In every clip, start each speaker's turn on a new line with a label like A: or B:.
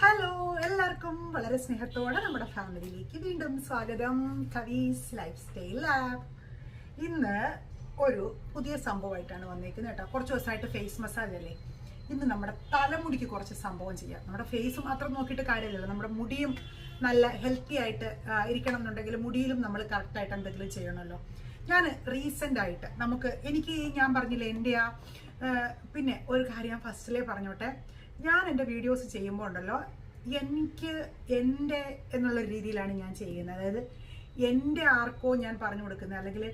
A: Hello എല്ലാവർക്കും വളരെ സ്നേഹത്തോടെ നമ്മുടെ ഫാമിലിയിലേക്ക് വീണ്ടും സ്വാഗതം. കവീസ് ലൈഫ് സ്റ്റൈൽ ആപ്പ് ഇന്ന് ഒരു പുതിയ സംഭവമായിട്ടാണ് വന്നേക്കുന്നത് കേട്ടോ. കുറച്ച് ദിവസമായിട്ട് ഫേസ് മസാജ് അല്ലേ? ഇന്ന് നമ്മുടെ തലമുടിക്ക് കുറച്ച് സംഭവം ചെയ്യാം. നമ്മുടെ ഫേസ് മാത്രം നോക്കിയിട്ട് കാര്യമില്ലല്ലോ. നമ്മുടെ മുടിയും നല്ല ഹെൽത്തി ആയിട്ട് ഇരിക്കണം എന്നുണ്ടെങ്കിൽ മുടിയിലും നമ്മൾ കറക്റ്റായിട്ട് എന്തെങ്കിലും ചെയ്യണമല്ലോ. ഞാൻ റീസെന്റ് ആയിട്ട് നമുക്ക് എനിക്ക് ഞാൻ പറഞ്ഞില്ലേ എന്റെ ആ പിന്നെ ഒരു കാര്യം ഫസ്റ്റിലേ പറഞ്ഞോട്ടെ. ഞാൻ എന്റെ വീഡിയോസ് ചെയ്യുമ്പോൾ ഉണ്ടല്ലോ എനിക്ക് എന്റെ എന്നുള്ള രീതിയിലാണ് ഞാൻ ചെയ്യുന്നത്. അതായത് എന്റെ ആർക്കോ ഞാൻ പറഞ്ഞു കൊടുക്കുന്നത് അല്ലെങ്കിൽ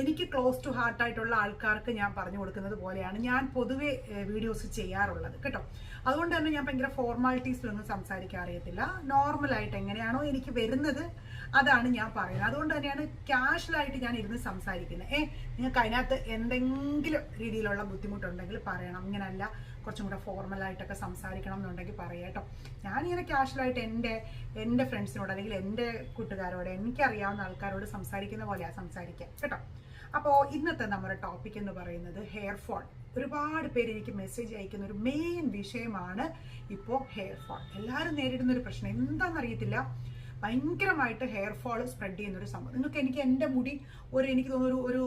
A: എനിക്ക് ക്ലോസ് ടു ഹാർട്ടായിട്ടുള്ള ആൾക്കാർക്ക് ഞാൻ പറഞ്ഞു കൊടുക്കുന്നത് പോലെയാണ് ഞാൻ പൊതുവെ വീഡിയോസ് ചെയ്യാറുള്ളത് കേട്ടോ. അതുകൊണ്ട് തന്നെ ഞാൻ ഭയങ്കര ഫോർമാലിറ്റീസിലൊന്നും സംസാരിക്കാൻ അറിയത്തില്ല. നോർമലായിട്ട് എങ്ങനെയാണോ എനിക്ക് വരുന്നത് അതാണ് ഞാൻ പറയുന്നത്. അതുകൊണ്ട് തന്നെയാണ് ക്യാഷ്വലായിട്ട് ഞാൻ ഇരുന്ന് സംസാരിക്കുന്നത്. ഏ നിങ്ങൾക്ക് അതിനകത്ത് എന്തെങ്കിലും രീതിയിലുള്ള ബുദ്ധിമുട്ടുണ്ടെങ്കിൽ പറയണം. ഇങ്ങനല്ല കുറച്ചും കൂടെ ഫോർമലായിട്ടൊക്കെ സംസാരിക്കണം എന്നുണ്ടെങ്കിൽ പറയാം കേട്ടോ. ഞാനിങ്ങനെ ക്യാഷ്വലായിട്ട് എന്റെ എന്റെ ഫ്രണ്ട്സിനോട് അല്ലെങ്കിൽ എന്റെ കൂട്ടുകാരോട് എനിക്കറിയാവുന്ന ആൾക്കാരോട് സംസാരിക്കുന്ന പോലെയാണ് സംസാരിക്കുക കേട്ടോ. അപ്പോൾ ഇന്നത്തെ നമ്മുടെ ടോപ്പിക് എന്ന് പറയുന്നത് ഹെയർ ഫോൾ ഒരുപാട് പേര് എനിക്ക് മെസ്സേജ് അയക്കുന്ന ഒരു മെയിൻ വിഷയമാണ് ഇപ്പോൾ ഹെയർ ഫോൾ എല്ലാവരും നേരിടുന്ന ഒരു പ്രശ്നം എന്താണെന്നറിയത്തില്ല ഭയങ്കരമായിട്ട് ഹെയർ ഫോൾ സ്പ്രെഡ് ചെയ്യുന്ന ഒരു സംഭവം. നിങ്ങൾക്ക് എനിക്ക് എന്റെ മുടി ഒരു എനിക്ക് തോന്നുന്നു ഒരു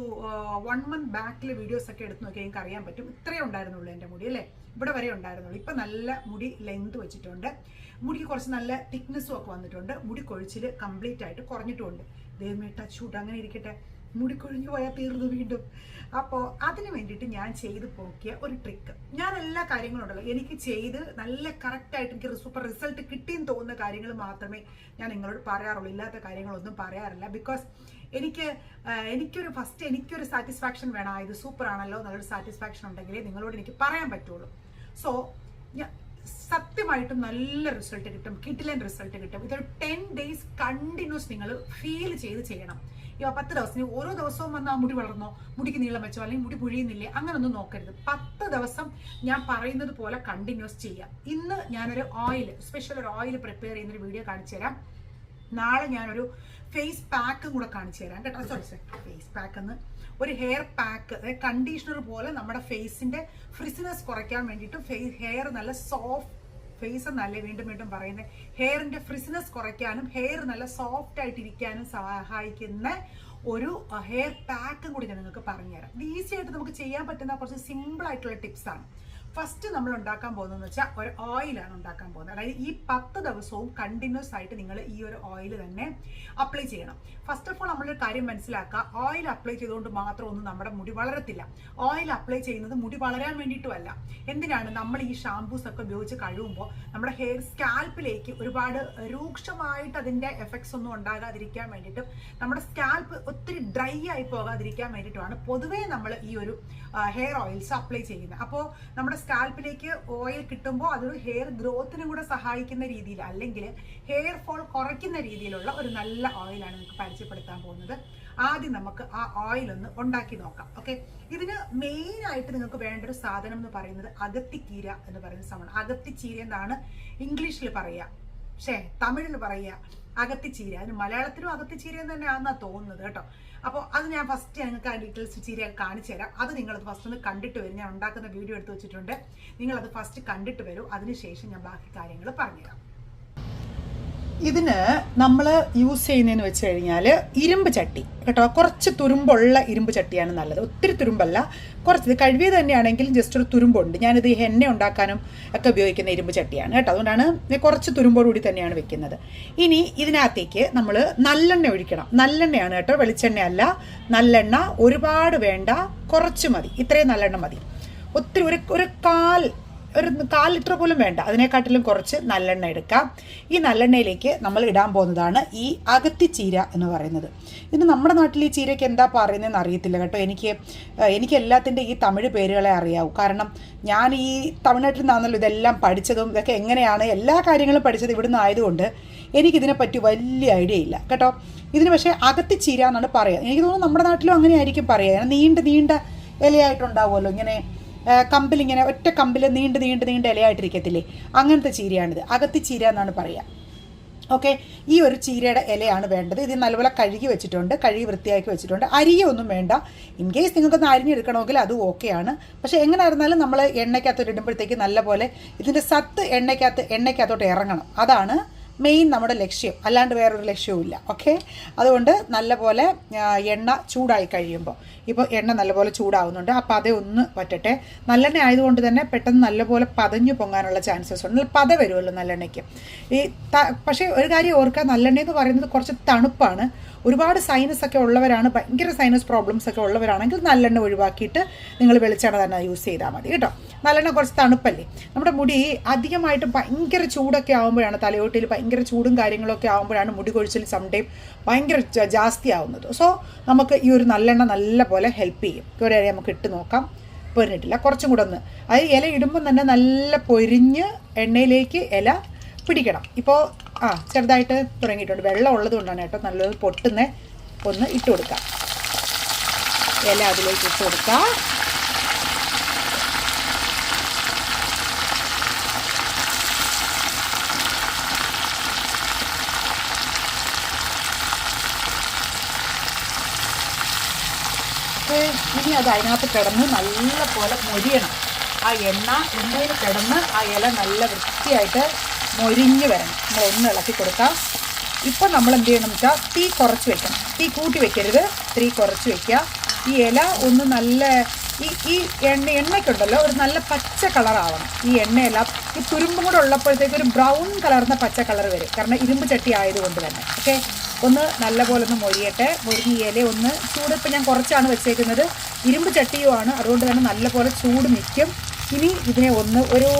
A: വൺ മന്ത് ബാക്കിലെ വീഡിയോസ് ഒക്കെ എടുത്ത് നോക്കിയാൽ എനിക്ക് അറിയാൻ പറ്റും. ഇത്രയേ ഉണ്ടായിരുന്നുള്ളൂ എന്റെ മുടി അല്ലേ? ഇവിടെ വരെ ഉണ്ടായിരുന്നുള്ളൂ. ഇപ്പം നല്ല മുടി ലെങ്ത് വെച്ചിട്ടുണ്ട്. മുടിക്ക് കുറച്ച് നല്ല തിക്നെസ്സും ഒക്കെ വന്നിട്ടുണ്ട്. മുടി കൊഴിച്ചിൽ കംപ്ലീറ്റ് ആയിട്ട് കുറഞ്ഞിട്ടുമുണ്ട്. ദൈവമേ ടച്ച് അങ്ങനെ ഇരിക്കട്ടെ. മുടി കൊഴിഞ്ഞു പോയാൽ തീർന്നു വീണ്ടും. അപ്പോൾ അതിന് വേണ്ടിയിട്ട് ഞാൻ ചെയ്ത് പോക്കിയ ഒരു ട്രിക്ക് ഞാൻ എല്ലാ കാര്യങ്ങളും ഉണ്ടല്ലോ. എനിക്ക് ചെയ്ത് നല്ല കറക്റ്റായിട്ട് എനിക്ക് സൂപ്പർ റിസൾട്ട് കിട്ടിയെന്ന് തോന്നുന്ന കാര്യങ്ങൾ മാത്രമേ ഞാൻ നിങ്ങളോട് പറയാറുള്ളൂ. ഇല്ലാത്ത കാര്യങ്ങളൊന്നും പറയാറില്ല. ബിക്കോസ് എനിക്ക് എനിക്കൊരു ഫസ്റ്റ് എനിക്കൊരു സാറ്റിസ്ഫാക്ഷൻ വേണം. ഇത് സൂപ്പർ ആണല്ലോ എന്നുള്ളൊരു സാറ്റിസ്ഫാക്ഷൻ ഉണ്ടെങ്കിലേ നിങ്ങളോട് എനിക്ക് പറയാൻ പറ്റുള്ളൂ. സോ സത്യമായിട്ടും നല്ല റിസൾട്ട് കിട്ടും. കിട്ടിലൻ റിസൾട്ട് കിട്ടും. ഇതൊരു ടെൻ ഡേയ്സ് കണ്ടിന്യൂസ് നിങ്ങൾ ഫീൽ ചെയ്ത് ചെയ്യണം. പത്ത് ദിവസം ഓരോ ദിവസവും വന്ന് ആ മുടി വളർന്നോ? മുടിക്ക് നീളം വെച്ചോ അല്ലെങ്കിൽ മുടി പുഴിയുന്നില്ലേ? അങ്ങനൊന്നും നോക്കരുത്. പത്ത് ദിവസം ഞാൻ പറയുന്നത് പോലെ കണ്ടിന്യൂസ് ചെയ്യാം. ഇന്ന് ഞാനൊരു ഓയിൽ സ്പെഷ്യൽ ഒരു ഓയിൽ പ്രിപ്പയർ ചെയ്യുന്നൊരു വീഡിയോ കാണിച്ചു തരാം. നാളെ ഞാനൊരു ഫേസ് പാക്കും കൂടെ കാണിച്ചു തരാം കേട്ടോ. സോറി സോറി ഫേസ് പാക്ക് എന്ന്. ഒരു ഹെയർ പാക്ക് കണ്ടീഷണർ പോലെ നമ്മുടെ ഫേസിന്റെ ഫ്രിസിനെസ് കുറയ്ക്കാൻ വേണ്ടിയിട്ട് ഫേസ് ഹെയർ നല്ല സോഫ്റ്റ് ഫേസ് എന്നല്ലേ വീണ്ടും വീണ്ടും പറയുന്നത് ഹെയറിന്റെ ഫ്രിസിനെസ് കുറയ്ക്കാനും ഹെയർ നല്ല സോഫ്റ്റ് ആയിട്ട് ഇരിക്കാനും സഹായിക്കുന്ന ഒരു ഹെയർ പാക്കും കൂടി ഞാൻ നിങ്ങൾക്ക് പറഞ്ഞുതരാം. ഈസി ആയിട്ട് നമുക്ക് ചെയ്യാൻ പറ്റുന്ന കുറച്ച് സിമ്പിൾ ആയിട്ടുള്ള ടിപ്സ് ആണ്. ഫസ്റ്റ് നമ്മൾ ഉണ്ടാക്കാൻ പോകുന്നതെന്ന് വെച്ചാൽ ഒരു ഓയിലാണ് ഉണ്ടാക്കാൻ പോകുന്നത്. അതായത് ഈ പത്ത് ദിവസവും കണ്ടിന്യൂസ് ആയിട്ട് നിങ്ങൾ ഈ ഒരു ഓയിൽ തന്നെ അപ്ലൈ ചെയ്യണം. ഫസ്റ്റ് ഓഫ് ഓൾ നമ്മളൊരു കാര്യം മനസ്സിലാക്കുക. ഓയിൽ അപ്ലൈ ചെയ്തുകൊണ്ട് മാത്രം ഒന്നും നമ്മുടെ മുടി വളരത്തില്ല. ഓയിൽ അപ്ലൈ ചെയ്യുന്നത് മുടി വളരാൻ വേണ്ടിയിട്ടുമല്ല എന്തിനാണ്? നമ്മൾ ഈ ഷാംപൂസ് ഒക്കെ ഉപയോഗിച്ച് കഴുകുമ്പോൾ നമ്മുടെ ഹെയർ സ്കാൽപ്പിലേക്ക് ഒരുപാട് രൂക്ഷമായിട്ട് അതിന്റെ എഫക്ട്സ് ഒന്നും ഉണ്ടാകാതിരിക്കാൻ വേണ്ടിയിട്ടും നമ്മുടെ സ്കാൽപ്പ് ഒത്തിരി ഡ്രൈ ആയി പോകാതിരിക്കാൻ വേണ്ടിയിട്ടുമാണ് പൊതുവേ നമ്മൾ ഈ ഒരു ഹെയർ ഓയിൽസ് അപ്ലൈ ചെയ്യുന്നത്. അപ്പോൾ നമ്മുടെ സ്കാൽപ്പിലേക്ക് ഓയിൽ കിട്ടുമ്പോൾ അതൊരു ഹെയർ ഗ്രോത്തിനും കൂടെ സഹായിക്കുന്ന രീതിയിൽ അല്ലെങ്കിൽ ഹെയർ ഫോൾ കുറയ്ക്കുന്ന രീതിയിലുള്ള ഒരു നല്ല ഓയിലാണ് നിങ്ങൾക്ക് പരിചയപ്പെടുത്താൻ പോകുന്നത്. ആദ്യം നമുക്ക് ആ ഓയിൽ ഒന്ന് ഉണ്ടാക്കി നോക്കാം. ഓക്കെ ഇതിന് മെയിൻ ആയിട്ട് നിങ്ങൾക്ക് വേണ്ട ഒരു സാധനം എന്ന് പറയുന്നത് അകത്തിക്കീര എന്ന് പറയുന്ന സാധനം അകത്തിച്ചീര എന്നാണ് ഇംഗ്ലീഷിൽ പറയുക ഷേ തമിഴിൽ പറയുക അകത്തിച്ചീര. അതിന് മലയാളത്തിലും അകത്തിച്ചീര എന്ന് തന്നെയാണെന്നാ തോന്നുന്നത് കേട്ടോ. അപ്പോൾ അത് ഞാൻ ഫസ്റ്റ് നിങ്ങൾക്ക് ആ ഡീറ്റെയിൽസ് ചീര കാണിച്ചു തരാം. അത് നിങ്ങളത് ഫസ്റ്റ് ഒന്ന് കണ്ടിട്ട് വരും. ഞാൻ ഉണ്ടാക്കുന്ന വീഡിയോ എടുത്ത് വെച്ചിട്ടുണ്ട്. നിങ്ങളത് ഫസ്റ്റ് കണ്ടിട്ട് വരും. അതിനുശേഷം ഞാൻ ബാക്കി കാര്യങ്ങൾ പറഞ്ഞുതരാം. ഇതിന് നമ്മൾ യൂസ് ചെയ്യുന്നതെന്ന് വെച്ച് കഴിഞ്ഞാൽ ഇരുമ്പ് ചട്ടി. കേട്ടോ? കുറച്ച് തുരുമ്പുള്ള ഇരുമ്പ് ചട്ടിയാണ് നല്ലത്. ഒത്തിരി തുരുമ്പല്ല. കുറച്ച് ഇത് കഴുകിയത് തന്നെയാണെങ്കിലും ജസ്റ്റ് ഒരു തുരുമ്പുണ്ട്. ഞാനിത് ഈ എണ്ണ ഉണ്ടാക്കാനും ഒക്കെ ഉപയോഗിക്കുന്ന ഇരുമ്പ് ചട്ടിയാണ് കേട്ടോ. അതുകൊണ്ടാണ് കുറച്ച് തുരുമ്പോടുകൂടി തന്നെയാണ് വെക്കുന്നത്. ഇനി ഇതിനകത്തേക്ക് നമ്മൾ നല്ലെണ്ണ ഒഴിക്കണം. നല്ലെണ്ണയാണ് കേട്ടോ. വെളിച്ചെണ്ണ അല്ല നല്ലെണ്ണ ഒരുപാട് വേണ്ട. കുറച്ച് മതി. ഇത്രയും നല്ലെണ്ണ മതി. ഒത്തിരി ഒരു ഒരു കാൽ ഒരു കാൽ ലിറ്റർ പോലും വേണ്ട. അതിനെക്കാട്ടിലും കുറച്ച് നല്ലെണ്ണ എടുക്കാം. ഈ നല്ലെണ്ണയിലേക്ക് നമ്മൾ ഇടാൻ പോകുന്നതാണ് ഈ അകത്തി ചീര എന്ന് പറയുന്നത്. ഇതിന് നമ്മുടെ നാട്ടിൽ ഈ ചീരയ്ക്ക് എന്താ പറയുന്നതെന്ന് അറിയത്തില്ല കേട്ടോ. എനിക്ക് എനിക്ക് എല്ലാത്തിന്റെ ഈ തമിഴ് പേരുകളെ അറിയാവൂ. കാരണം ഞാൻ ഈ തമിഴ്നാട്ടിൽ നിന്നാണല്ലോ ഇതെല്ലാം പഠിച്ചതും ഇതൊക്കെ എങ്ങനെയാണ് എല്ലാ കാര്യങ്ങളും പഠിച്ചത് ഇവിടുന്ന് ആയതുകൊണ്ട് എനിക്കിതിനെപ്പറ്റി വലിയ ഐഡിയ ഇല്ല. കേട്ടോ? ഇതിന് പക്ഷേ അകത്തി ചീര എന്നാണ് പറയുക. എനിക്ക് തോന്നുന്നു നമ്മുടെ നാട്ടിലും അങ്ങനെ ആയിരിക്കും പറയുക നീണ്ട നീണ്ട ഇലയായിട്ടുണ്ടാവുമല്ലോ. ഇങ്ങനെ കമ്പിലിങ്ങനെ ഒറ്റ കമ്പിൽ നീണ്ട് നീണ്ട് നീണ്ട് ഇലയായിട്ടിരിക്കത്തില്ലേ? അങ്ങനത്തെ ചീരയാണിത്. അകത്തി ചീര എന്നാണ് പറയുക ഓക്കെ? ഈ ഒരു ചീരയുടെ ഇലയാണ് വേണ്ടത്. ഇത് നല്ലപോലെ കഴുകി വെച്ചിട്ടുണ്ട്. കഴുകി വൃത്തിയാക്കി വെച്ചിട്ടുണ്ട്. അരിയൊന്നും വേണ്ട. ഇൻ കേസ് നിങ്ങൾക്കൊന്ന് അരിഞ്ഞെടുക്കണമെങ്കിൽ അത് ഓക്കെയാണ് പക്ഷേ എങ്ങനെ ആയിരുന്നാലും നമ്മൾ എണ്ണയ്ക്കകത്തോട്ട് ഇടുമ്പോഴത്തേക്ക് നല്ലപോലെ ഇതിന്റെ സത്ത് എണ്ണയ്ക്കകത്ത് എണ്ണയ്ക്കകത്തോട്ട് ഇറങ്ങണം. അതാണ് മെയിൻ നമ്മുടെ ലക്ഷ്യം. അല്ലാണ്ട് വേറൊരു ലക്ഷ്യവുമില്ല ഓക്കെ അതുകൊണ്ട് നല്ലപോലെ എണ്ണ ചൂടായി കഴിയുമ്പോൾ ഇപ്പോൾ എണ്ണ നല്ലപോലെ ചൂടാവുന്നുണ്ട്. അപ്പോൾ അതേ ഒന്ന് പറ്റട്ടെ നല്ലെണ്ണ ആയതുകൊണ്ട് തന്നെ പെട്ടെന്ന് നല്ലപോലെ പതഞ്ഞു പൊങ്ങാനുള്ള ചാൻസസ് ഉണ്ട്. പത വരുമല്ലോ നല്ലെണ്ണയ്ക്ക്. ഈ പക്ഷേ ഒരു കാര്യം ഓർക്കുക. നല്ലെണ്ണ എന്ന് പറയുന്നത് കുറച്ച് തണുപ്പാണ്. ഒരുപാട് സൈനസ് ഒക്കെ ഉള്ളവരാണ് ഭയങ്കര സൈനസ് പ്രോബ്ലംസ് ഒക്കെ ഉള്ളവരാണെങ്കിൽ നല്ലെണ്ണ ഒഴിവാക്കിയിട്ട് നിങ്ങൾ വെളിച്ചെണ്ണ തന്നെ യൂസ് ചെയ്താൽ മതി. കേട്ടോ? നല്ലെണ്ണ കുറച്ച് തണുപ്പല്ലേ? നമ്മുടെ മുടി അധികമായിട്ട് ഭയങ്കര ചൂടൊക്കെ ആകുമ്പോഴാണ് തലയോട്ടിയിൽ ഭയങ്കര ചൂടും കാര്യങ്ങളൊക്കെ ആകുമ്പോഴാണ് മുടി കൊഴിച്ചിൽ സംടൈം ഭയങ്കര ജാസ്തി ആവുന്നത്. സോ നമുക്ക് ഈ ഒരു നല്ലെണ്ണ നല്ല പോലെ ഹെൽപ്പ് ചെയ്യും. ഒരു ഇല നമുക്ക് ഇട്ട് നോക്കാം. പൊരിഞ്ഞിട്ടില്ല കുറച്ചും കൂടെ ഒന്ന്. അത് ഇല ഇടുമ്പം തന്നെ നല്ല പൊരിഞ്ഞ് എണ്ണയിലേക്ക് ഇല പിടിക്കണം. ഇപ്പോൾ ആ ചെറുതായിട്ട് തുടങ്ങിയിട്ടുണ്ട്. വെള്ളം ഉള്ളത് കൊണ്ടാണ് കേട്ടോ നല്ലത് പൊട്ടുന്ന. ഒന്ന് ഇട്ട് കൊടുക്കാം. ഇല അതിലേക്ക് ഇട്ട് കൊടുക്കാം അപ്പോൾ ഇനി അത് അതിനകത്ത് കിടന്ന് നല്ല പോലെ മൊരിയണം. ആ എണ്ണ എണ്ണയിൽ കിടന്ന് ആ ഇല നല്ല വൃത്തിയായിട്ട് മൊരിഞ്ഞ് വരണം. നമ്മൾ ഒന്ന് ഇളക്കി കൊടുക്കാം ഇപ്പം നമ്മൾ എന്ത് ചെയ്യണം വെച്ചാൽ തീ കുറച്ച് വെക്കണം. തീ കൂട്ടി വെക്കരുത്. തീ കുറച്ച് വെക്കുക. ഈ ഇല ഒന്ന് നല്ല ഈ ഈ എണ്ണ എണ്ണയ്ക്കുണ്ടല്ലോ ഒരു നല്ല പച്ച കളറാവണം ഈ എണ്ണയെല്ലാം ഈ തുരുമ്പും കൂടെ ഉള്ളപ്പോഴത്തേക്ക് ഒരു ബ്രൗൺ കളർന്ന പച്ച കളർ വരും. കാരണം ഇരുമ്പ് ചട്ടി ആയതുകൊണ്ട് തന്നെ. ഓക്കെ ഒന്ന് നല്ലപോലെ ഒന്ന് മൊരിയട്ടെ. മൊരിഞ്ഞ ഇല ഒന്ന് ചൂട് ഇപ്പം ഞാൻ കുറച്ചാണ് വെച്ചേക്കുന്നത്. ഇരുമ്പ് ചട്ടിയുമാണ് അതുകൊണ്ട് തന്നെ നല്ലപോലെ ചൂട് നിൽക്കും. ഇനി ഇതിനെ ഒന്ന് ഒരു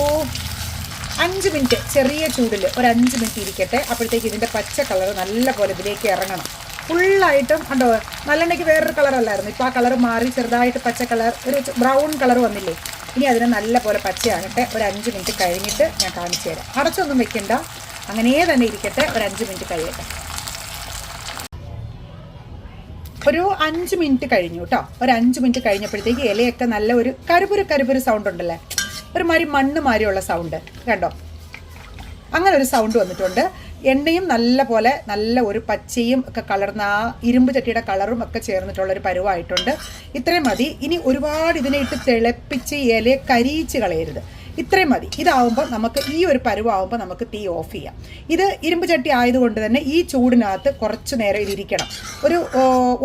A: അഞ്ച് മിനിറ്റ് ചെറിയ ചൂടിൽ ഒരു അഞ്ച് മിനിറ്റ് ഇരിക്കട്ടെ. അപ്പോഴത്തേക്ക് ഇതിന്റെ പച്ച കളർ നല്ലപോലെ ഇതിലേക്ക് ഇറങ്ങണം. ഫുള്ളായിട്ടും കണ്ടോ? നല്ലെണ്ണയ്ക്ക് വേറൊരു കളറല്ലായിരുന്നു ഇപ്പോൾ ആ കളർ മാറി ചെറുതായിട്ട് പച്ച കളർ ഒരു ബ്രൗൺ കളർ വന്നില്ലേ? ഇനി അതിനെ നല്ലപോലെ പച്ചയാകട്ടെ. ഒരു അഞ്ച് മിനിറ്റ് കഴിഞ്ഞിട്ട് ഞാൻ കാണിച്ചു തരാം. അടച്ചൊന്നും വെക്കണ്ട. അങ്ങനെ തന്നെ ഇരിക്കട്ടെ. ഒരു അഞ്ച് മിനിറ്റ് കഴിയട്ടെ. ഒരു അഞ്ച് മിനിറ്റ് കഴിഞ്ഞു കേട്ടോ. ഒരു അഞ്ച് മിനിറ്റ് കഴിഞ്ഞപ്പോഴത്തേക്ക് ഇലയൊക്കെ നല്ല ഒരു കരുപുരു കരുപുരു സൗണ്ട് ഉണ്ടല്ലേ? ഒരു മാതിരി മണ്ണ് മാതിരിയുള്ള സൗണ്ട് കണ്ടോ? അങ്ങനെ ഒരു സൗണ്ട് വന്നിട്ടുണ്ട്. എണ്ണയും നല്ല പോലെ നല്ല ഒരു പച്ചയും ഒക്കെ കളർന്ന ആ ഇരുമ്പ് ചട്ടിയുടെ കളറും ഒക്കെ ചേർന്നിട്ടുള്ള ഒരു പരുവായിട്ടുണ്ട്. ഇത്രയും മതി. ഇനി ഒരുപാട് ഇതിനെ ഇട്ട് തിളപ്പിച്ച് ഇലയെ കരിയിച്ച് കളയരുത്. ഇത്രയും മതി. ഇതാവുമ്പോൾ നമുക്ക് ഈ ഒരു പരുവാകുമ്പോൾ നമുക്ക് തീ ഓഫ് ചെയ്യാം. ഇത് ഇരുമ്പ് ചട്ടി ആയതുകൊണ്ട് തന്നെ ഈ ചൂടിനകത്ത് കുറച്ച് നേരം ഇതിരിക്കണം ഒരു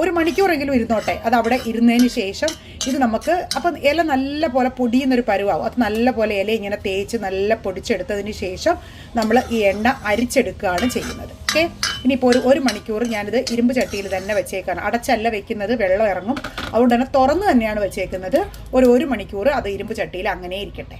A: ഒരു മണിക്കൂറെങ്കിലും ഇരുന്നോട്ടെ. അത് അവിടെ ഇരുന്നതിന് ശേഷം ഇത് നമുക്ക് അപ്പം ഇല നല്ല പോലെ പൊടിയുന്നൊരു പരുവാകും അത് നല്ല പോലെ ഇല ഇങ്ങനെ തേച്ച് നല്ല പൊടിച്ചെടുത്തതിന് ശേഷം നമ്മൾ ഈ എണ്ണ അരിച്ചെടുക്കുകയാണ് ചെയ്യുന്നത്. ഓക്കെ? ഇനിയിപ്പോൾ ഒരു ഒരു മണിക്കൂർ ഞാനിത് ഇരുമ്പ് ചട്ടിയിൽ തന്നെ വെച്ചേക്കാണ്. അടച്ചല്ല വെക്കുന്നത് വെള്ളം ഇറങ്ങും. അതുകൊണ്ട് തന്നെ തുറന്ന് തന്നെയാണ് വെച്ചേക്കുന്നത്. ഒരു ഒരു മണിക്കൂർ അത് ഇരുമ്പ് ചട്ടിയിൽ അങ്ങനെ ഇരിക്കട്ടെ.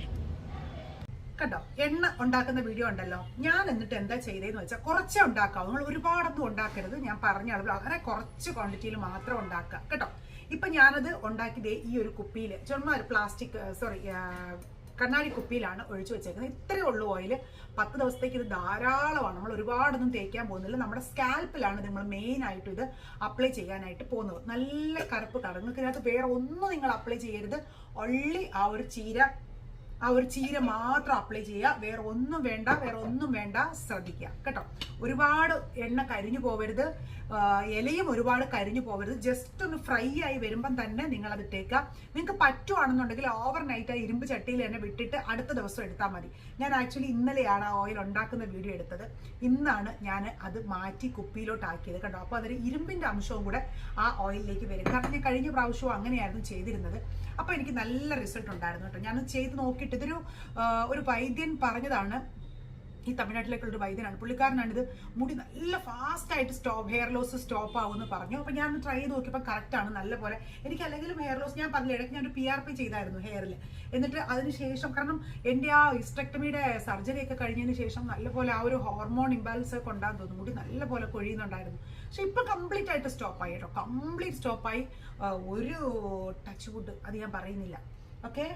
A: കണ്ടോ? എണ്ണ ഉണ്ടാക്കുന്ന വീഡിയോ ഉണ്ടല്ലോ. ഞാൻ എന്നിട്ട് എന്താ ചെയ്തതെന്ന് വെച്ചാൽ കുറച്ചേ ഉണ്ടാക്കാവൂ. നിങ്ങൾ ഒരുപാടൊന്നും ഉണ്ടാക്കരുത്. ഞാൻ പറഞ്ഞ അളവിൽ അങ്ങനെ കുറച്ച് ക്വാണ്ടിറ്റിയിൽ മാത്രം ഉണ്ടാക്കുക. കേട്ടോ? ഇപ്പം ഞാനത് ഉണ്ടാക്കിയത് ഈ ഒരു കുപ്പിയിൽ ചുമ്മാ ഒരു പ്ലാസ്റ്റിക് സോറി കണ്ണാടി കുപ്പിയിലാണ് ഒഴിച്ചു വെച്ചേക്കുന്നത്. ഇത്രയേ ഉള്ളൂ ഓയിൽ പത്ത് ദിവസത്തേക്ക് ഇത് ധാരാളമാണ്. നമ്മൾ ഒരുപാടൊന്നും തേക്കാൻ പോകുന്നില്ല. നമ്മുടെ സ്കാൽപ്പിലാണ് നമ്മൾ മെയിൻ ആയിട്ട് ഇത് അപ്ലൈ ചെയ്യാനായിട്ട് പോകുന്നത്. നല്ല കറുപ്പ് കളർ. നിങ്ങൾക്ക് ഇതിനകത്ത് വേറെ ഒന്നും നിങ്ങൾ അപ്ലൈ ചെയ്യരുത്. ഒള്ളി ആ ഒരു ചീര ആ ഒരു ചീര മാത്രം അപ്ലൈ ചെയ്യുക. വേറെ ഒന്നും വേണ്ട വേറെ ഒന്നും വേണ്ട. ശ്രദ്ധിക്കുക. കേട്ടോ? ഒരുപാട് എണ്ണ കരിഞ്ഞു പോവരുത്. ഇലയും ഒരുപാട് കരിഞ്ഞു പോവരുത്. ജസ്റ്റ് ഒന്ന് ഫ്രൈ ആയി വരുമ്പം തന്നെ നിങ്ങൾ അത് ഇട്ടേക്കുക. നിങ്ങൾക്ക് പറ്റുവാണെന്നുണ്ടെങ്കിൽ ഓവർ നൈറ്റ് ആ ഇരുമ്പ് ചട്ടിയിൽ തന്നെ വിട്ടിട്ട് അടുത്ത ദിവസം എടുത്താൽ മതി. ഞാൻ ആക്ച്വലി ഇന്നലെയാണ് ആ ഓയിൽ ഉണ്ടാക്കുന്ന വീഡിയോ എടുത്തത്. ഇന്നാണ് ഞാൻ അത് മാറ്റി കുപ്പിയിലോട്ട് ആക്കിയത് കേട്ടോ? അപ്പോൾ അതൊരു ഇരുമ്പിന്റെ അംശവും കൂടെ ആ ഓയിലിലേക്ക് വരും. കാരണം ഞാൻ കഴിഞ്ഞ പ്രാവശ്യവും അങ്ങനെയായിരുന്നു ചെയ്തിരുന്നത്. അപ്പോൾ എനിക്ക് നല്ല റിസൾട്ട് ഉണ്ടായിരുന്നു കേട്ടോ. ഞാൻ ചെയ്ത് നോക്കിയിട്ട് ഇതൊരു ഒരു വൈദ്യൻ പറഞ്ഞതാണ്. ഈ തമിഴ്നാട്ടിലേക്കുള്ള ഒരു വൈദ്യനാണ്. പുള്ളിക്കാരനാണ് ഇത് മുടി നല്ല ഫാസ്റ്റ് ആയിട്ട് സ്റ്റോപ്പ് ഹെയർ ലോസ് സ്റ്റോപ്പ് ആവുമെന്ന് പറഞ്ഞു. അപ്പോൾ ഞാൻ ട്രൈ ചെയ്ത് നോക്കിയപ്പോൾ കറക്റ്റ് ആണ്. നല്ല പോലെ. എനിക്ക് അല്ലെങ്കിലും ഹെയർ ലോസ് ഞാൻ പറഞ്ഞു ഇടയ്ക്ക് ഞാനൊരു പി ആർ പി ചെയ്തായിരുന്നു ഹെയറിൽ എന്നിട്ട് അതിനുശേഷം കാരണം എന്റെ ആ ഇസ്റ്റക്ടമിയുടെ സർജറി ഒക്കെ കഴിഞ്ഞതിന് ശേഷം നല്ലപോലെ ആ ഒരു ഹോർമോൺ ഇംബാലൻസ് ഒക്കെ ഉണ്ടാകും തോന്നുന്നു. മുടി നല്ലപോലെ കൊഴിയുന്നുണ്ടായിരുന്നു. പക്ഷെ ഇപ്പൊ കംപ്ലീറ്റ് ആയിട്ട് സ്റ്റോപ്പായി കേട്ടോ. കംപ്ലീറ്റ് സ്റ്റോപ്പായി ഒരു ടച്ച് വുഡ് അത് ഞാൻ പറയുന്നില്ല. ഓക്കെ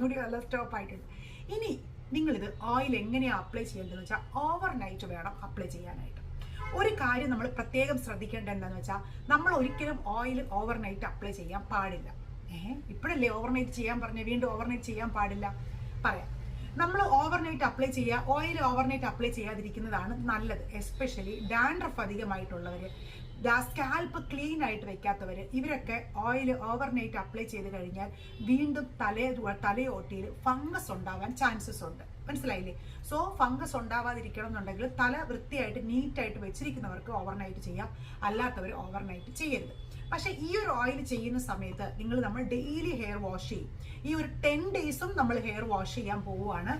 A: മുടി നല്ല സ്റ്റോപ്പ് ആയിട്ടുണ്ട്. ഇനി നിങ്ങളിത് ഓയിൽ എങ്ങനെയാണ് അപ്ലൈ ചെയ്യേണ്ടതെന്ന് വെച്ചാൽ ഓവർ നൈറ്റ് വേണം അപ്ലൈ ചെയ്യാനായിട്ട്. ഒരു കാര്യം നമ്മൾ പ്രത്യേകം ശ്രദ്ധിക്കേണ്ടത് എന്താണെന്ന് വെച്ചാൽ നമ്മൾ ഒരിക്കലും ഓയിൽ ഓവർ നൈറ്റ് അപ്ലൈ ചെയ്യാൻ പാടില്ല. ഏഹ് ഇപ്പോഴല്ലേ ഓവർ നൈറ്റ് ചെയ്യാൻ പറഞ്ഞ വീണ്ടും ഓവർ നൈറ്റ് ചെയ്യാൻ പാടില്ല? പറയാം. നമ്മൾ ഓവർ നൈറ്റ് അപ്ലൈ ചെയ്യുക ഓയിൽ ഓവർ നൈറ്റ് അപ്ലൈ ചെയ്യാതിരിക്കുന്നതാണ് നല്ലത്. എസ്പെഷ്യലി ഡാൻഡ്രഫ് അധികമായിട്ടുള്ളവർ സ്കാൽപ്പ് ക്ലീൻ ആയിട്ട് വെക്കാത്തവർ ഇവരൊക്കെ ഓയിൽ ഓവർനൈറ്റ് അപ്ലൈ ചെയ്ത് കഴിഞ്ഞാൽ വീണ്ടും തലേ തലയോട്ടിയിൽ ഫംഗസ് ഉണ്ടാവാൻ ചാൻസസ് ഉണ്ട്. മനസ്സിലായില്ലേ? സോ ഫംഗസ് ഉണ്ടാവാതിരിക്കണം എന്നുണ്ടെങ്കിൽ തല വൃത്തിയായിട്ട് നീറ്റായിട്ട് വെച്ചിരിക്കുന്നവർക്ക് ഓവർനൈറ്റ് ചെയ്യാം. അല്ലാത്തവർ ഓവർനൈറ്റ് ചെയ്യരുത്. പക്ഷേ ഈ ഒരു ഓയിൽ ചെയ്യുന്ന സമയത്ത് നിങ്ങൾ നമ്മൾ ഡെയിലി ഹെയർ വാഷ് ചെയ്യും. ഈ ഒരു ടെൻ ഡേയ്സും നമ്മൾ ഹെയർ വാഷ് ചെയ്യാൻ പോവുകയാണ്.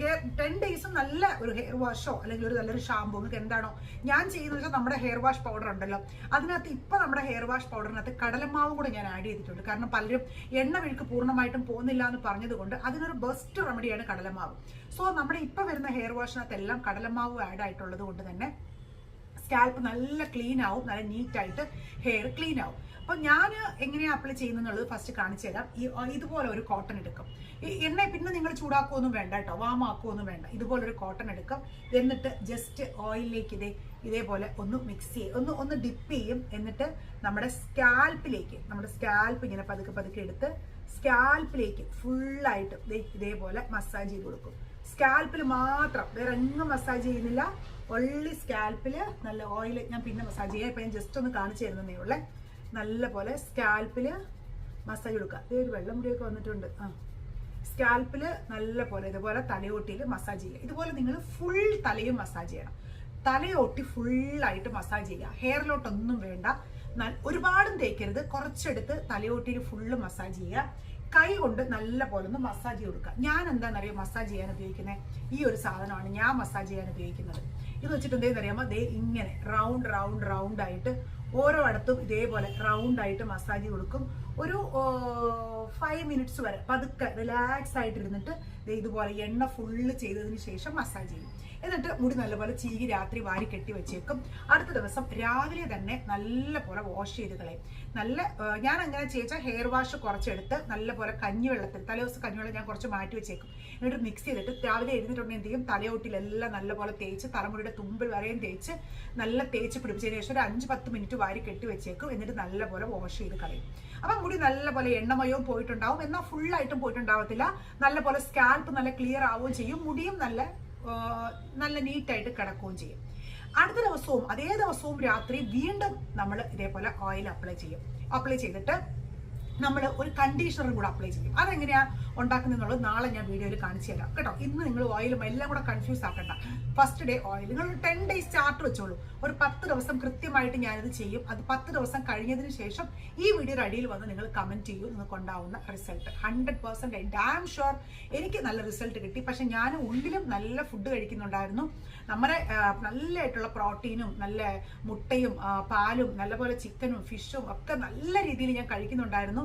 A: ഹെയർ ടെൻ ഡേയ്സും നല്ല ഒരു ഹെയർ വാഷോ അല്ലെങ്കിൽ ഒരു നല്ലൊരു ഷാമ്പു നിങ്ങൾക്ക് എന്താണോ. ഞാൻ ചെയ്യുന്നത് വെച്ചാൽ നമ്മുടെ ഹെയർ വാഷ് പൗഡർ ഉണ്ടല്ലോ. അതിനകത്ത് ഇപ്പം നമ്മുടെ ഹെയർ വാഷ് പൗഡറിനകത്ത് കടലമാവ് കൂടെ ഞാൻ ആഡ് ചെയ്തിട്ടുണ്ട്. കാരണം പലരും എണ്ണ വിഴുക്ക് പൂർണമായിട്ടും പോകുന്നില്ല എന്ന് പറഞ്ഞതുകൊണ്ട് അതിനൊരു ബെസ്റ്റ് റെമഡിയാണ് കടലമാവ്. സോ നമ്മുടെ ഇപ്പോൾ വരുന്ന ഹെയർ വാഷിനകത്ത് എല്ലാം കടലമാവ് ആഡ് ആയിട്ടുള്ളത് കൊണ്ട് തന്നെ സ്കാൽപ്പ് നല്ല ക്ലീൻ ആവും നല്ല നീറ്റായിട്ട് ഹെയർ ക്ലീൻ ആവും. അപ്പൊ ഞാൻ എങ്ങനെയാ അപ്ലൈ ചെയ്യുന്നത് ഫസ്റ്റ് കാണിച്ചു തരാം. ഈ ഇതുപോലെ ഒരു കോട്ടൺ എടുക്കും. ഈ എണ്ണ പിന്നെ നിങ്ങൾ ചൂടാക്കുമൊന്നും വേണ്ട കേട്ടോ വാമാക്കുമൊന്നും വേണ്ട. ഇതുപോലെ ഒരു കോട്ടൺ എടുക്കും. എന്നിട്ട് ജസ്റ്റ് ഓയിലിലേക്ക് ഇതേ ഇതേപോലെ ഒന്ന് മിക്സ് ചെയ്യും. ഒന്ന് ഒന്ന് ഡിപ്പ് ചെയ്യും. എന്നിട്ട് നമ്മുടെ സ്കാൽപ്പിലേക്ക് നമ്മുടെ സ്കാൽപ്പ് ഇങ്ങനെ പതുക്കെ പതുക്കെ എടുത്ത് സ്കാൽപ്പിലേക്ക് ഫുള്ളായിട്ട് ഇതേപോലെ മസാജ് ചെയ്ത് കൊടുക്കും. സ്കാൽപ്പിൽ മാത്രം വേറെ എങ്ങും മസാജ് ചെയ്യുന്നില്ല. ഒള്ളി സ്കാൽപ്പിൽ നല്ല ഓയിൽ ഞാൻ പിന്നെ മസാജ് ചെയ്യാം. ഇപ്പം ഞാൻ ജസ്റ്റ് ഒന്ന് കാണിച്ചു തരുന്നേ ഉള്ളേ. നല്ല പോലെ സ്കാൽപ്പിൽ മസാജ് കൊടുക്കുക. ഇതേ ഒരു വെള്ളം മുടിയൊക്കെ വന്നിട്ടുണ്ട്. ആ. സ്കാൽപ്പിൽ നല്ല പോലെ ഇതുപോലെ തലയോട്ടിയിൽ മസാജ് ചെയ്യുക. ഇതുപോലെ നിങ്ങൾ ഫുൾ തലയും മസാജ് ചെയ്യണം. തലയോട്ടി ഫുള്ളായിട്ട് മസാജ് ചെയ്യുക. ഹെയറിലോട്ടൊന്നും വേണ്ട. ഒരുപാടും തേക്കരുത്. കുറച്ചെടുത്ത് തലയോട്ടിയിൽ ഫുള്ള് മസാജ് ചെയ്യുക. കൈ കൊണ്ട് നല്ല പോലെ ഒന്ന് മസാജ് കൊടുക്കുക. ഞാൻ എന്താണെന്നറിയോ മസാജ് ചെയ്യാൻ ഉപയോഗിക്കുന്നത് ഈ ഒരു സാധനമാണ് ഞാൻ മസാജ് ചെയ്യാൻ ഉപയോഗിക്കുന്നത്. ഇത് വെച്ചിട്ട് എന്തെന്നറിയാമോ? ദേ ഇങ്ങനെ റൗണ്ട് റൗണ്ട് റൗണ്ട് ആയിട്ട് ഓരോ ഇടത്തും ഇതേപോലെ റൗണ്ട് ആയിട്ട് മസാജ് കൊടുക്കും. ഒരു ഫൈവ് മിനിറ്റ്സ് വരെ പതുക്കെ റിലാക്സ് ആയിട്ട് ഇരുന്നിട്ട് ഇതുപോലെ എണ്ണ ഫുള്ള് ചെയ്തതിന് ശേഷം മസാജ് ചെയ്യും. എന്നിട്ട് മുടി നല്ലപോലെ ചീകി രാത്രി വാരി കെട്ടി വെച്ചേക്കും. അടുത്ത ദിവസം രാവിലെ തന്നെ നല്ലപോലെ വാഷ് ചെയ്ത് കളയും. നല്ല ഞാൻ അങ്ങനെ ചേച്ചാൽ ഹെയർ വാഷ് കുറച്ചെടുത്ത് നല്ല പോലെ കഞ്ഞിവെള്ളത്തിൽ തലേദിവസം കഞ്ഞിവെള്ളം ഞാൻ കുറച്ച് മാറ്റി വെച്ചേക്കും. എന്നിട്ട് മിക്സ് ചെയ്തിട്ട് രാവിലെ എഴുന്നിട്ടുണ്ടെങ്കിൽ എന്ത് ചെയ്യും? തലയോട്ടിലെല്ലാം നല്ലപോലെ തേച്ച് തലമുടിയുടെ തുമ്പിൽ വരെയും തേച്ച് നല്ല തേച്ച് പിടിപ്പിച്ചതിന് ശേഷം ഒരു അഞ്ച് പത്ത് മിനിറ്റ് വാരി കെട്ടി വെച്ചേക്കും. എന്നിട്ട് നല്ലപോലെ വാഷ് ചെയ്ത് കളയും. അപ്പം മുടി നല്ലപോലെ എണ്ണമയവും പോയിട്ടുണ്ടാവും. എന്നാൽ ഫുള്ളായിട്ടും പോയിട്ടുണ്ടാവത്തില്ല. നല്ല പോലെ സ്കാൽപ്പ് നല്ല ക്ലിയർ ആവുകയും ചെയ്യും. മുടിയും നല്ല നല്ല നീറ്റായിട്ട് കിടക്കുകയും ചെയ്യും. അടുത്ത ദിവസവും അതേ ദിവസവും രാത്രി വീണ്ടും നമ്മൾ ഇതേപോലെ ഓയിൽ അപ്ലൈ ചെയ്യും. അപ്ലൈ ചെയ്തിട്ട് നമ്മൾ ഒരു കണ്ടീഷണറും കൂടെ അപ്ലൈ ചെയ്യും. അതെങ്ങനെയാ ഉണ്ടാക്കുന്നതെന്നുള്ളത് നാളെ ഞാൻ വീഡിയോയിൽ കാണിച്ചു തരാം. കേട്ടോ? ഇന്ന് നിങ്ങൾ ഓയിലും എല്ലാം കൂടെ കൺഫ്യൂസ് ആക്കണ്ട. ഫസ്റ്റ് ഡേ ഓയിൽ നിങ്ങൾ ടെൻ ഡേയ്സ് ചാർട്ട് വെച്ചോളൂ. ഒരു പത്ത് ദിവസം കൃത്യമായിട്ട് ഞാനിത് ചെയ്യും. അത് പത്ത് ദിവസം കഴിഞ്ഞതിന് ശേഷം ഈ വീഡിയോയുടെ അടിയിൽ വന്ന് നിങ്ങൾ കമന്റ് ചെയ്യൂ. നിങ്ങൾക്ക് ഉണ്ടാവുന്ന result hundred percent damn sure എനിക്ക് നല്ല റിസൾട്ട് കിട്ടി. പക്ഷെ ഞാൻ ഉള്ളിലും നല്ല ഫുഡ് കഴിക്കുന്നുണ്ടായിരുന്നു. നമ്മുടെ നല്ലതായിട്ടുള്ള പ്രോട്ടീനും നല്ല മുട്ടയും പാലും നല്ലപോലെ ചിക്കനും ഫിഷും ഒക്കെ നല്ല രീതിയിൽ ഞാൻ കഴിക്കുന്നുണ്ടായിരുന്നു.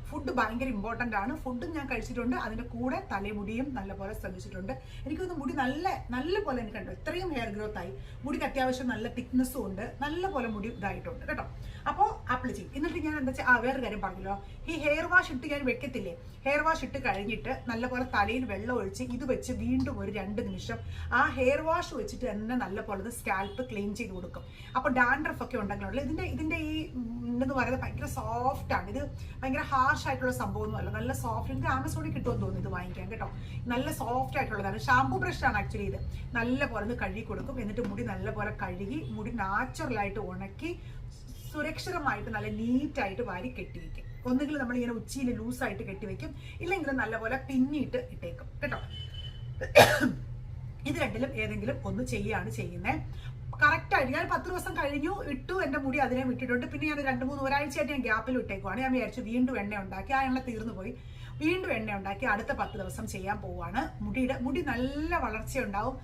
A: ഫുഡ് ഭയങ്കര ഇമ്പോർട്ടന്റ് ആണ്. ഫുഡും ഞാൻ കഴിച്ചിട്ടുണ്ട്. അതിന്റെ കൂടെ തലമുടിയും നല്ലപോലെ ശ്രദ്ധിച്ചിട്ടുണ്ട്. എനിക്കൊന്ന് മുടി നല്ല നല്ലപോലെ എനിക്ക് കണ്ടു? ഇത്രയും ഹെയർ ഗ്രോത്ത് ആയി. മുടിക്ക് അത്യാവശ്യം നല്ല തിക്നെസ്സും ഉണ്ട്. നല്ലപോലെ മുടി ഇതായിട്ടുണ്ട് കേട്ടോ. അപ്പോൾ അപ്ലൈ ചെയ്യും എന്നിട്ട് ഞാൻ എന്താ വെച്ചാൽ ആ വേറൊരു കാര്യം പറഞ്ഞല്ലോ. ഈ ഹെയർ വാഷ് ഇട്ട് ഞാൻ വെക്കത്തില്ലേ? ഹെയർ വാഷ് ഇട്ട് കഴിഞ്ഞിട്ട് നല്ലപോലെ തലയിൽ വെള്ളം ഒഴിച്ച് ഇത് വെച്ച് വീണ്ടും ഒരു രണ്ട് നിമിഷം ആ ഹെയർ വാഷ് വെച്ചിട്ട് തന്നെ നല്ലപോലെ സ്കാൽപ്പ് ക്ലീൻ ചെയ്ത് കൊടുക്കും. അപ്പോൾ ഡാൻഡ്രഫ് ഒക്കെ ഉണ്ടെങ്കിലുള്ള ഇതിന്റെ ഇതിന്റെ ഈ എന്ന് പറയുന്നത് ഭയങ്കര സോഫ്റ്റ് ആണ്. ഇത് ഭയങ്കര ഹാർഷ് ആയിട്ടുള്ള സംഭവം അല്ല. നല്ല സോഫ്റ്റ് എനിക്ക് ആമസോണിൽ കിട്ടുമെന്ന് തോന്നുന്നു ഇത് വാങ്ങിക്കാൻ കേട്ടോ. നല്ല സോഫ്റ്റ് ആയിട്ടുള്ളതാണ്. ഷാംപൂ ബ്രഷാണ് ആക്ച്വലി ഇത്. നല്ല പോലെ ഒന്ന് കഴുകി കൊടുക്കും. എന്നിട്ട് മുടി നല്ല പോലെ കഴുകി മുടി നാച്ചുറലായിട്ട് ഉണക്കി സുരക്ഷിതമായിട്ട് നല്ല നീറ്റായിട്ട് വാരി കെട്ടിവെക്കും. ഒന്നുകിൽ നമ്മൾ ഇങ്ങനെ ഉച്ചയിൽ ലൂസായിട്ട് കെട്ടിവെക്കും. ഇല്ലെങ്കിൽ നല്ലപോലെ പിന്നിട്ട് ഇട്ടേക്കും. കേട്ടോ. ഇത് രണ്ടിലും ഏതെങ്കിലും ഒന്ന് ചെയ്യുകയാണ് ചെയ്യുന്നത് കറക്റ്റായിട്ട് ഞാൻ പത്ത് ദിവസം കഴിഞ്ഞു ഇട്ടു എന്റെ മുടി അതിനെ വിട്ടിട്ടുണ്ട്. പിന്നെ ഞാൻ രണ്ട് മൂന്ന് ഒരാഴ്ചയായിട്ട് ഞാൻ ഗ്യാപ്പിൽ ഇട്ടേക്കുവാണ്. ഞാൻ വിചാരിച്ചു വീണ്ടും എണ്ണ ഉണ്ടാക്കി ആ എണ്ണ തീർന്നു പോയി. വീണ്ടും എണ്ണ ഉണ്ടാക്കി അടുത്ത പത്ത് ദിവസം ചെയ്യാൻ പോവാണ് മുടിയുടെ മുടി നല്ല വളർച്ചയുണ്ടാവും.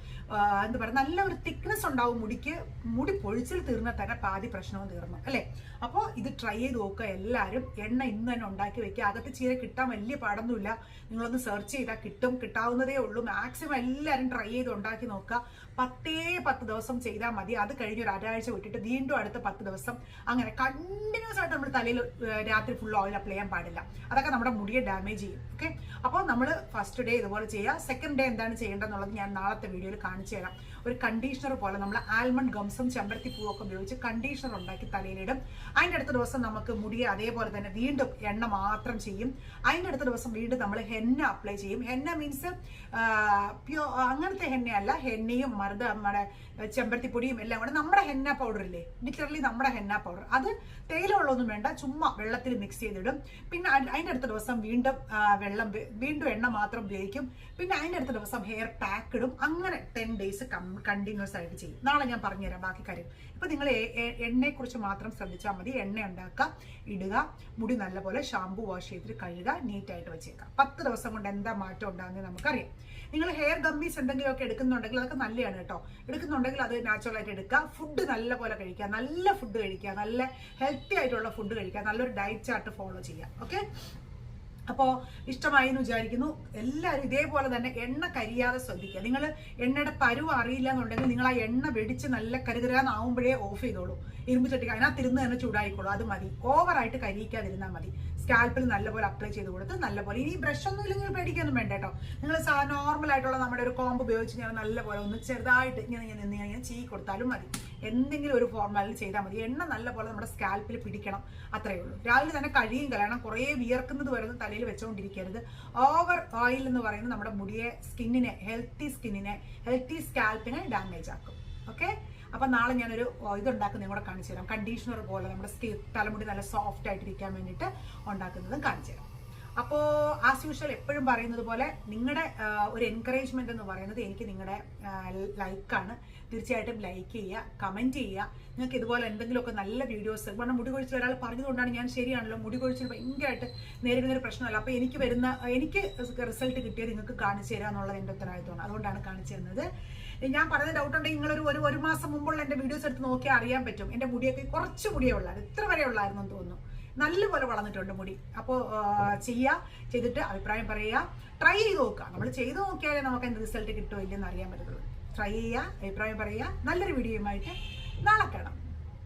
A: എന്താ പറയുക നല്ല ഒരു തിക്നെസ് ഉണ്ടാവും മുടിക്ക്. മുടി പൊഴിച്ചിൽ തീർന്നാൽ തന്നെ പാതി പ്രശ്നവും തീർന്നു അല്ലേ? അപ്പോൾ ഇത് ട്രൈ ചെയ്ത് നോക്കുക എല്ലാവരും. എണ്ണ ഇന്ന് തന്നെ ഉണ്ടാക്കി വെക്കുക. അകത്ത് ചീര കിട്ടാൻ വലിയ പാടൊന്നുമില്ല. നിങ്ങളൊന്ന് സെർച്ച് ചെയ്താൽ കിട്ടും കിട്ടാവുന്നതേ ഉള്ളൂ. മാക്സിമം എല്ലാവരും ട്രൈ ചെയ്ത് ഉണ്ടാക്കി നോക്കുക. പത്തേ പത്ത് ദിവസം ചെയ്താൽ മതി. അത് കഴിഞ്ഞ് ഒരു ഒരാഴ്ച വിട്ടിട്ട് വീണ്ടും അടുത്ത പത്ത് ദിവസം അങ്ങനെ കണ്ടിന്യൂസ് ആയിട്ട് നമ്മൾ തലയിൽ രാത്രി ഫുൾ ഓയിൽ അപ്ലൈ ചെയ്യാൻ പാടില്ല. അതൊക്കെ നമ്മുടെ മുടിയെ ഡാമേജ് ചെയ്യും ഓക്കെ അപ്പോൾ നമ്മൾ ഫസ്റ്റ് ഡേ ഇതുപോലെ ചെയ്യുക. സെക്കൻഡ് ഡേ എന്താണ് ചെയ്യേണ്ടതെന്നുള്ളത് ഞാൻ നാളത്തെ വീഡിയോയിൽ കാണിച്ചു തരാം ഒരു കണ്ടീഷണർ പോലെ നമ്മൾ ആൽമണ്ട് ഗംസും ചെമ്പരത്തി പൂവൊക്കെ ഉപയോഗിച്ച് കണ്ടീഷണർ ഉണ്ടാക്കി തലയിലിടും. അതിന്റെ അടുത്ത ദിവസം നമുക്ക് മുടിയെ അതേപോലെ തന്നെ വീണ്ടും എണ്ണ മാത്രം ചെയ്യും. അതിന്റെ അടുത്ത ദിവസം വീണ്ടും നമ്മൾ ഹെന്ന അപ്ലൈ ചെയ്യും. ഹെന്ന മീൻസ് പ്യോ അങ്ങനത്തെ ഹെന്നയല്ല ഹെന്നയും മറുത നമ്മുടെ ചെമ്പരത്തി പൊടിയും എല്ലാം കൂടെ നമ്മുടെ ഹെന്ന പൗഡർ ഇല്ലേ? ലിറ്ററലി നമ്മുടെ ഹെന്ന പൗഡർ അത് തേയിലുള്ളതൊന്നും വേണ്ട ചുമ്മാ വെള്ളത്തിൽ മിക്സ് ചെയ്തിടും. പിന്നെ അതിന്റെ അടുത്ത ദിവസം വീണ്ടും വെള്ളം വീണ്ടും എണ്ണ മാത്രം ഉപയോഗിക്കും. പിന്നെ അതിന്റെ അടുത്ത ദിവസം ഹെയർ പാക്ക് ഇടും. അങ്ങനെ ടെൻ ഡേയ്സ് കണ്ടിന്യൂസ് ആയിട്ട് ചെയ്യും. നാളെ ഞാൻ പറഞ്ഞുതരാം ബാക്കി കാര്യം. ഇപ്പൊ നിങ്ങൾ എണ്ണയെ കുറിച്ച് മാത്രം ശ്രദ്ധിച്ചാൽ മതി. എണ്ണ ഉണ്ടാക്കുക ഇടുക മുടി നല്ലപോലെ ഷാമ്പു വാഷ് ചെയ്തിട്ട് കഴുകുക നീറ്റായിട്ട് വെച്ചേക്കാം പത്ത് ദിവസം കൊണ്ട് എന്താ മാറ്റം ഉണ്ടാകുന്നത് നമുക്കറിയാം. നിങ്ങൾ ഹെയർ ഗമ്മീസ് എന്തെങ്കിലുമൊക്കെ എടുക്കുന്നുണ്ടെങ്കിൽ അതൊക്കെ നല്ലതാണ് കേട്ടോ. എടുക്കുന്നുണ്ടെങ്കിൽ അത് നാച്ചുറൽ ആയിട്ട് എടുക്കുക. ഫുഡ് നല്ലപോലെ കഴിക്കുക. നല്ല ഫുഡ് കഴിക്കുക. നല്ല ഹെൽത്തി ആയിട്ടുള്ള ഫുഡ് കഴിക്കുക. നല്ലൊരു ഡയറ്റ് ചാർട്ട് ഫോളോ ചെയ്യുക. ഓക്കെ അപ്പോൾ ഇഷ്ടമായി എന്ന് വിചാരിക്കുന്നു. എല്ലാവരും ഇതേപോലെ തന്നെ എണ്ണ കരിയാതെ ശ്രദ്ധിക്കുക. നിങ്ങൾ എണ്ണയുടെ പരുവ് അറിയില്ല എന്നുണ്ടെങ്കിൽ നിങ്ങൾ ആ എണ്ണ വെടിച്ച് നല്ല കരുതരാന്നാവുമ്പോഴേ ഓഫ് ചെയ്തോളൂ. ഇരുമ്പ് ചട്ടിക്ക് അതിനകത്തിരുന്ന് തന്നെ ചൂടായിക്കോളൂ. അത് മതി. ഓവറായിട്ട് കരിയിക്കാതിരുന്നാൽ മതി. സ്കാൽപ്പിൽ നല്ലപോലെ അപ്ലൈ ചെയ്ത് കൊടുത്ത് നല്ലപോലെ. ഇനി ബ്രഷ് ഒന്നും ഇല്ലെങ്കിൽ പേടിക്കൊന്നും വേണ്ട കേട്ടോ. നിങ്ങൾ നോർമൽ ആയിട്ടുള്ള നമ്മുടെ ഒരു കോമ്പ് ഉപയോഗിച്ച് ഞാൻ നല്ലപോലെ ഒന്ന് ചെറുതായിട്ട് ഇങ്ങനെ ഇങ്ങനെ നിന്ന് കഴിഞ്ഞാൽ ചീ കൊടുത്താലും മതി. എന്തെങ്കിലും ഒരു ഫോർമാലിൽ ചെയ്താൽ മതി. എണ്ണ നല്ലപോലെ നമ്മുടെ സ്കാൽപ്പിൽ പിടിക്കണം. അത്രയേ ഉള്ളൂ. രാവിലെ തന്നെ കഴിയും കളയണം കുറേ വിയർക്കുന്നത് വരുന്ന തലയിൽ വെച്ചുകൊണ്ടിരിക്കരുത് ഓവർ ഓയിൽ എന്ന് പറയുന്നത് നമ്മുടെ മുടിയെ സ്കിന്നിനെ ഹെൽത്തി സ്കിന്നിനെ ഹെൽത്തി സ്കാൽപ്പിനെ ഡാമേജ് ആക്കും. ഓക്കെ അപ്പൊ നാളെ ഞാനൊരു ഇതുണ്ടാക്കുന്നത് കൂടെ കാണിച്ചു തരാം. കണ്ടീഷണർ പോലെ നമ്മുടെ സ്കിൻ തലമുടി നല്ല സോഫ്റ്റ് ആയിട്ടിരിക്കാൻ വേണ്ടിയിട്ട് ഉണ്ടാക്കുന്നതും കാണിച്ചു തരാം. അപ്പോൾ ആസ് യൂഷ്വൽ എപ്പോഴും പറയുന്നത് പോലെ നിങ്ങളുടെ ഒരു എൻകറേജ്മെന്റ് എന്ന് പറയുന്നത് എനിക്ക് നിങ്ങളുടെ ലൈക്കാണ് തീർച്ചയായിട്ടും ലൈക്ക് ചെയ്യുക കമന്റ് ചെയ്യുക. നിങ്ങൾക്ക് ഇതുപോലെ എന്തെങ്കിലുമൊക്കെ നല്ല വീഡിയോസ് കാരണം മുടി കൊഴിച്ചിൽ ഒരാൾ പറഞ്ഞതുകൊണ്ടാണ് ഞാൻ ശരിയാണല്ലോ. മുടി കൊഴിച്ചിൽ ഭയങ്കരമായിട്ട് നേരിടുന്ന ഒരു പ്രശ്നമല്ല. അപ്പോൾ എനിക്ക് വരുന്ന എനിക്ക് റിസൾട്ട് കിട്ടിയത് നിങ്ങൾക്ക് കാണിച്ചു തരാമെന്നുള്ളത് എന്റെ ഉത്തരവാദിത്വമാണ്. അതുകൊണ്ടാണ് കാണിച്ചു തരുന്നത് ഞാൻ പറഞ്ഞ ഡൗട്ട് ഉണ്ടെങ്കിൽ നിങ്ങൾ ഒരു ഒരു മാസം മുമ്പുള്ള എന്റെ വീഡിയോസ് എടുത്ത് നോക്കിയാൽ അറിയാൻ പറ്റും. എന്റെ മുടിയൊക്കെ കുറച്ച് മുടിയേ ഉള്ളായിരുന്നു. ഇത്ര വരെ ഉള്ളായിരുന്നു എന്ന് തോന്നുന്നു. നല്ലപോലെ വളർന്നിട്ടുണ്ട് മുടി. അപ്പോൾ ചെയ്യുക ചെയ്തിട്ട് അഭിപ്രായം പറയുക. ട്രൈ ചെയ്ത് നോക്കുക. നമ്മൾ ചെയ്ത് നോക്കിയാലേ നമുക്ക് എന്ത് റിസൾട്ട് കിട്ടുമോ ഇല്ലെന്ന് അറിയാൻ പറ്റത്തുള്ളൂ. ട്രൈ ചെയ്യുക അഭിപ്രായം പറയുക. നല്ലൊരു വീഡിയോയുമായിട്ട് നാളെ കാണാം.